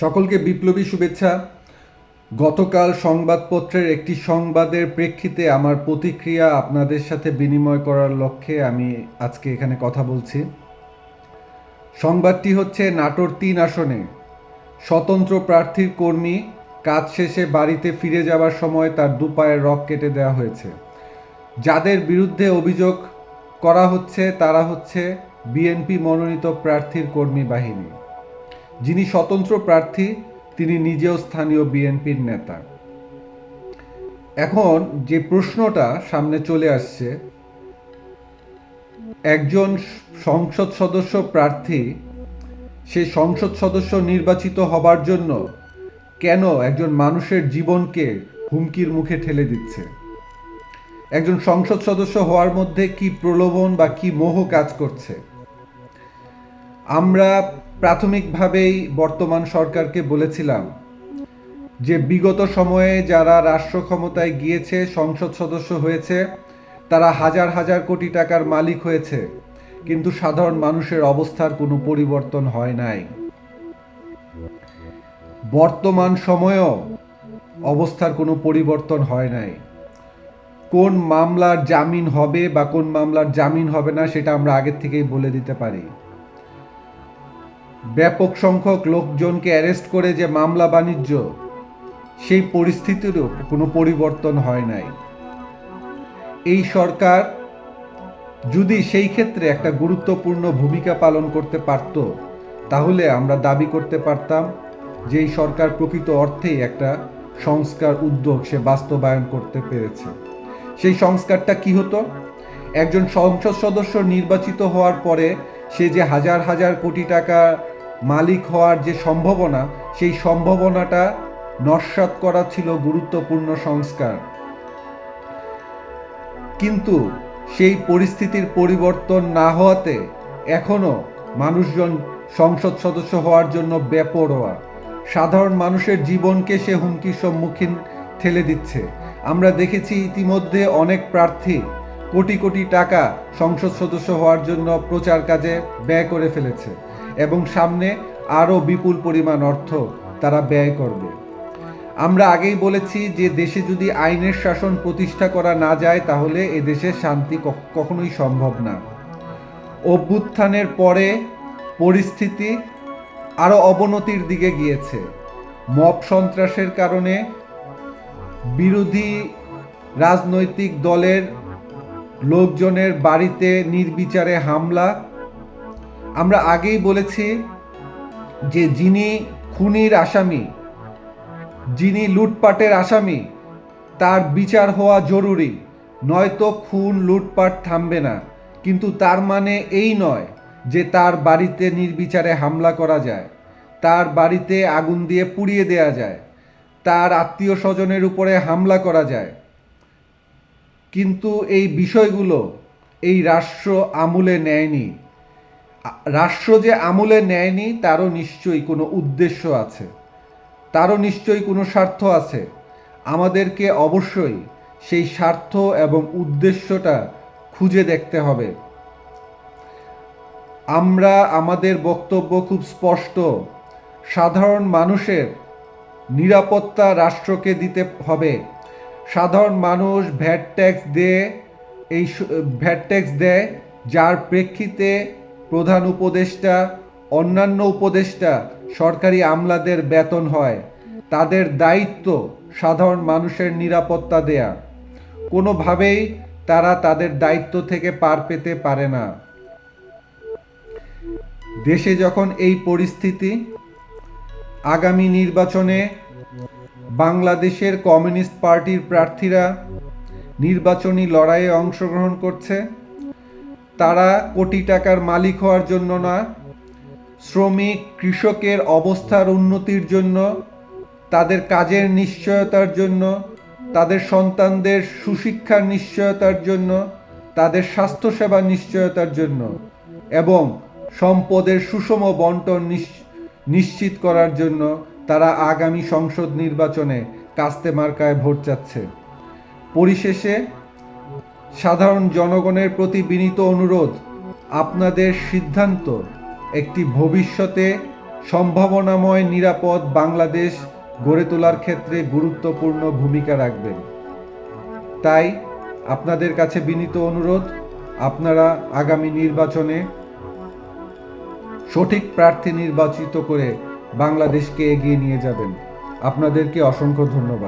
সকলকে বিপ্লবী শুভেচ্ছা। গতকাল সংবাদপত্রের একটি সংবাদের প্রেক্ষিতে আমার প্রতিক্রিয়া আপনাদের সাথে বিনিময় করার লক্ষ্যে আমি আজকে এখানে কথা বলছি। সংবাদটি হচ্ছে নাটোর তিন আসনে। স্বতন্ত্র প্রার্থীর কর্মী কাজ শেষে বাড়িতে ফিরে যাওয়ার সময় তার দুপায়ের রক কেটে দেওয়া হয়েছে। যাদের বিরুদ্ধে অভিযোগ করা হচ্ছে তারা হচ্ছে বিএনপি মনোনীত প্রার্থীর কর্মী বাহিনী। যিনি স্বতন্ত্র প্রার্থী, তিনি নিজেও স্থানীয় বিএনপির নেতা। এখন যে প্রশ্নটা সামনে চলে আসছে, একজন সংসদ সদস্য প্রার্থী সে সংসদ সদস্য নির্বাচিত হবার জন্য কেন একজন মানুষের জীবনকে হুমকির মুখে ঠেলে দিচ্ছে? একজন সংসদ সদস্য হওয়ার মধ্যে কি প্রলোভন বা কি মোহ কাজ করছে? আমরা প্রাথমিকভাবেই বর্তমান সরকারকে বলেছিলাম যে বিগত সময়ে যারা রাষ্ট্র ক্ষমতায় গিয়েছে, সংসদ সদস্য হয়েছে, তারা হাজার হাজার কোটি টাকার মালিক হয়েছে। কিন্তু সাধারণ মানুষের অবস্থার কোনো পরিবর্তন হয় নাই। বর্তমান সময়েও অবস্থার কোনো পরিবর্তন হয় নাই। কোন মামলার জামিন হবে বা কোন মামলার জামিন হবে না, সেটা আমরা আগের থেকেই বলে দিতে পারি। ব্যাপক সংখ্যক লোকজনকে অ্যারেস্ট করে যে মামলা বাণিজ্য, সেই পরিস্থিতিরও কোনো পরিবর্তন হয় নাই। এই সরকার যদি সেই ক্ষেত্রে একটা গুরুত্বপূর্ণ ভূমিকা পালন করতে পারত, তাহলে আমরা দাবি করতে পারতাম যে এই সরকার প্রকৃত অর্থেই একটা সংস্কার উদ্যোগ সে বাস্তবায়ন করতে পেরেছে। সেই সংস্কারটা কি হতো? একজন সংসদ সদস্য নির্বাচিত হওয়ার পরে সে যে হাজার হাজার কোটি টাকা মালিক হওয়ার যে সম্ভাবনা, সেই সম্ভাবনাটা নস্বাত করা ছিল গুরুত্বপূর্ণ সংস্কার। কিন্তু সেই পরিস্থিতির পরিবর্তন না হওয়াতে এখনও মানুষজন সংসদ সদস্য হওয়ার জন্য বেপরোয়া। সাধারণ মানুষের জীবনকে সে হুমকির সম্মুখীন ঠেলে দিচ্ছে। আমরা দেখেছি ইতিমধ্যে অনেক প্রার্থী কোটি কোটি টাকা সংসদ সদস্য হওয়ার জন্য প্রচার কাজে ব্যয় করে ফেলেছে। এবং সামনে আরও বিপুল পরিমাণ অর্থ তারা ব্যয় করবে। আমরা আগেই বলেছি যে দেশে যদি আইনের শাসন প্রতিষ্ঠা করা না যায়, তাহলে এ দেশে শান্তি কখনোই সম্ভব না। অভ্যুত্থানের পরে পরিস্থিতি আরও অবনতির দিকে গিয়েছে। মব সন্ত্রাসের কারণে বিরোধী রাজনৈতিক দলের লোকজনের বাড়িতে নির্বিচারে হামলা আমরা আগেই বলেছি যে যিনি খুনির আসামি, যিনি লুটপাটের আসামি, তার বিচার হওয়া জরুরি। নয়তো খুন, লুটপাট থামবে না। কিন্তু তার মানে এই নয় যে তার বাড়িতে নির্বিচারে হামলা করা যায়। তার বাড়িতে আগুন দিয়ে পুড়িয়ে দেয়া যায়। তার আত্মীয় স্বজনের উপরে হামলা করা যায়। কিন্তু এই বিষয়গুলো এই রাষ্ট্র আমলে নেয়নি। রাষ্ট্র যে আমলে নেয়নি, তারও নিশ্চয়ই কোনো উদ্দেশ্য আছে। তারও নিশ্চয়ই কোনো স্বার্থ আছে। আমাদেরকে অবশ্যই সেই স্বার্থ এবং উদ্দেশ্যটা খুঁজে দেখতে হবে। আমরা, আমাদের বক্তব্য খুব স্পষ্ট। সাধারণ মানুষের নিরাপত্তা রাষ্ট্রকে দিতে হবে। সাধারণ মানুষ ভ্যাট ট্যাক্স দিয়ে, এই ভ্যাট ট্যাক্স দেয়, যার প্রেক্ষিতে প্রধান উপদেষ্টা, অন্যান্য উপদেষ্টা সরকারি আমলাদের বেতন হয়। তাদের দায়িত্ব সাধারণ মানুষের নিরাপত্তা দেয়া। কোনোভাবেই তারা তাদের দায়িত্ব থেকে পার পেতে পারে না। দেশে যখন এই পরিস্থিতি, আগামী নির্বাচনে বাংলাদেশের কমিউনিস্ট পার্টির প্রার্থীরা নির্বাচনী লড়াইয়ে অংশগ্রহণ করছে। তারা কোটি টাকার মালিক হওয়ার জন্য না, শ্রমিক, কৃষকের অবস্থার উন্নতির জন্য, তাদের কাজের নিশ্চয়তার জন্য, তাদের সন্তানদের সুশিক্ষার নিশ্চয়তার জন্য, তাদের স্বাস্থ্যসেবার নিশ্চয়তার জন্য এবং সম্পদের সুষম বন্টন নিশ- নিশ্চিত করার জন্য তারা আগামী সংসদ নির্বাচনে কাস্তে মার্কায় ভোট চাচ্ছে। পরিশেষে সাধারণ জনগণের প্রতি বিনীত অনুরোধ, আপনাদের সিদ্ধান্ত একটি ভবিষ্যতে সম্ভাবনাময় নিরাপদ বাংলাদেশ গড়ে তোলার ক্ষেত্রে গুরুত্বপূর্ণ ভূমিকা রাখবেন তাই আপনাদের কাছে বিনীত অনুরোধ, আপনারা আগামী নির্বাচনে সঠিক প্রার্থী নির্বাচিত করে বাংলাদেশকে এগিয়ে নিয়ে যাবেন। আপনাদেরকে অসংখ্য ধন্যবাদ।